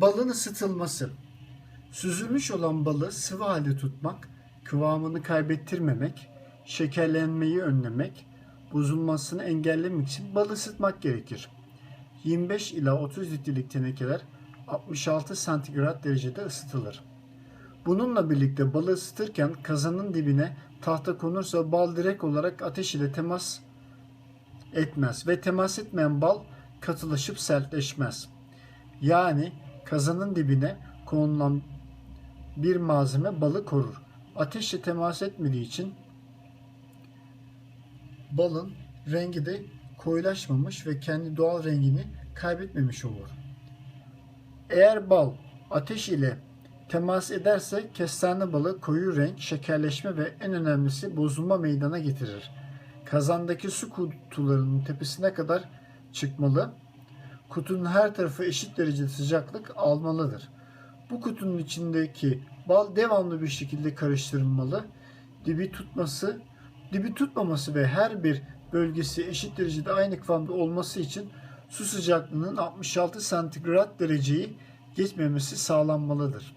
Balın ısıtılması. Süzülmüş olan balı sıvı halde tutmak, kıvamını kaybettirmemek, şekerlenmeyi önlemek, bozulmasını engellemek için balı ısıtmak gerekir. 25 ila 30 litrelik tenekeler 66 santigrat derecede ısıtılır. Bununla birlikte balı ısıtırken kazanın dibine tahta konursa bal direkt olarak ateş ile temas etmez ve temas etmeyen bal katılaşıp sertleşmez. Yani kazanın dibine konulan bir malzeme balı korur. Ateşle temas etmediği için balın rengi de koyulaşmamış ve kendi doğal rengini kaybetmemiş olur. Eğer bal ateş ile temas ederse kestane balı koyu renk, şekerleşme ve en önemlisi bozulma meydana getirir. Kazandaki su kutularının tepesine kadar çıkmalı. Kutunun her tarafı eşit derecede sıcaklık almalıdır. Bu kutunun içindeki bal devamlı bir şekilde karıştırılmalı. Dibi tutması, dibi tutmaması ve her bir bölgesi eşit derecede aynı kıvamda olması için su sıcaklığının 66 santigrat dereceyi geçmemesi sağlanmalıdır.